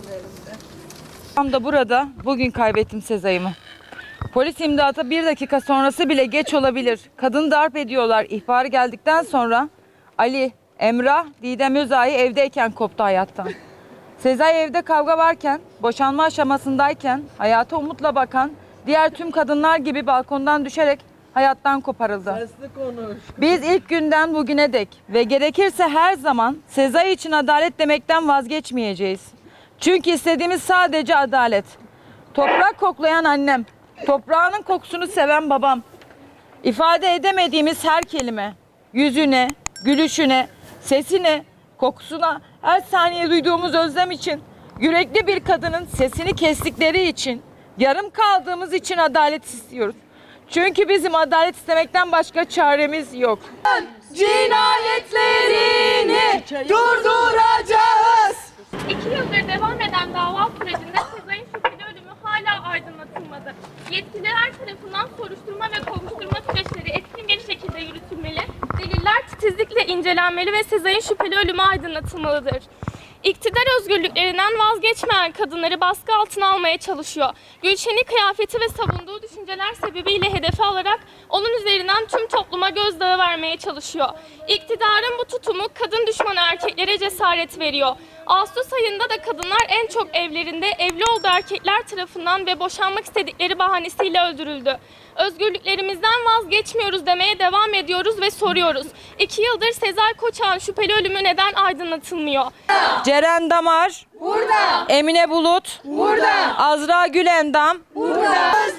elimden. Tam da burada bugün kaybettim Sezai'mi. Polis imdata bir dakika sonrası bile geç olabilir. Kadın darp ediyorlar. İhbarı geldikten sonra Ali, Emrah, Didem Özay evdeyken koptu hayattan. Sezai evde kavga varken, boşanma aşamasındayken hayata umutla bakan diğer tüm kadınlar gibi balkondan düşerek hayattan koparıldı. Sesli konuş. Biz ilk günden bugüne dek ve gerekirse her zaman Sezai için adalet demekten vazgeçmeyeceğiz. Çünkü istediğimiz sadece adalet. Toprak koklayan annem, toprağının kokusunu seven babam. İfade edemediğimiz her kelime, yüzüne, gülüşüne, sesine, kokusuna, her saniye duyduğumuz özlem için, yürekli bir kadının sesini kestikleri için, yarım kaldığımız için adalet istiyoruz. Çünkü bizim adalet istemekten başka çaremiz yok. Cinayetlerini durduracağız. İki yıldır devam eden dava sürecinde Sezai'nin şüpheli ölümü hala aydınlatılmadı. Yetkililer tarafından soruşturma ve kovuşturma süreçleri etkin bir şekilde yürütülmeli, deliller titizlikle incelenmeli ve Sezai'nin şüpheli ölümü aydınlatılmalıdır. İktidar özgürlüklerinden vazgeçmeyen kadınları baskı altına almaya çalışıyor. Gülşen'i kıyafeti ve savunduğu düşünceler sebebiyle hedefe alarak onun üzerinden tüm topluma gözdağı vermeye çalışıyor. İktidarın bu tutumu kadın düşmanı erkeklere cesaret veriyor. Ağustos ayında da kadınlar en çok evlerinde evli olduğu erkekler tarafından ve boşanmak istedikleri bahanesiyle öldürüldü. Özgürlüklerimizden vazgeçmiyoruz demeye devam ediyoruz ve soruyoruz. İki yıldır Sezai Koçak'ın şüpheli ölümü neden aydınlatılmıyor? Ceren Damar. Burada. Emine Bulut. Burada. Azra Gülendam. Özür